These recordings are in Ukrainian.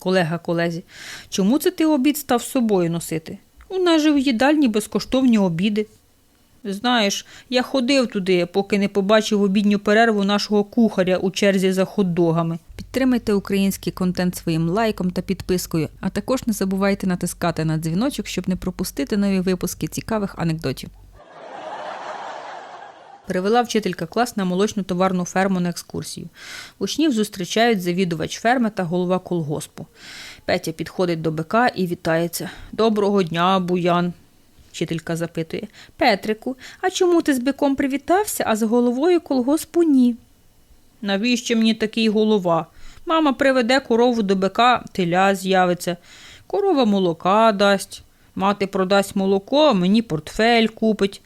Колега колезі, чому це ти обід став з собою носити? У нас же в їдальні безкоштовні обіди. Знаєш, я ходив туди, поки не побачив обідню перерву нашого кухаря у черзі за хот-догами. Підтримайте український контент своїм лайком та підпискою, а також не забувайте натискати на дзвіночок, щоб не пропустити нові випуски цікавих анекдотів. Перевела вчителька клас на молочну товарну ферму на екскурсію. Учнів зустрічають завідувач ферми та голова колгоспу. Петя підходить до бика і вітається. Доброго дня, буян. Вчителька запитує. Петрику, а чому ти з биком привітався, а з головою колгоспу ні? Навіщо мені такий голова? Мама приведе корову до бика, теля з'явиться. Корова молока дасть. Мати продасть молоко, мені портфель купить.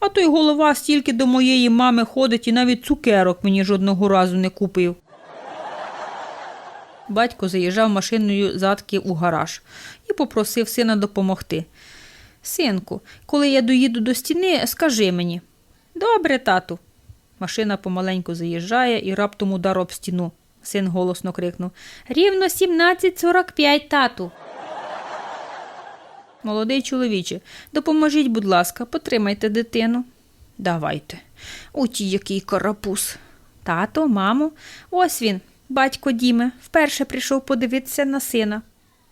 А той голова стільки до моєї мами ходить і навіть цукерок мені жодного разу не купив. Батько заїжджав машиною задки у гараж і попросив сина допомогти. Синку, коли я доїду до стіни, скажи мені. Добре, тату. Машина помаленьку заїжджає і раптом удар об стіну. Син голосно крикнув Рівно 17.45, тату. Молодий чоловіче, допоможіть, будь ласка, потримайте дитину. Давайте. Уті, який карапуз. Тато, мамо, ось він, батько Діме, вперше прийшов подивитися на сина.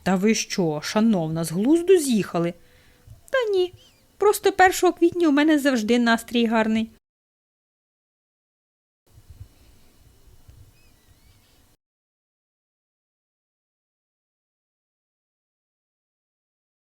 Та ви що, шановна, з глузду з'їхали? Та ні. Просто 1 квітня у мене завжди настрій гарний.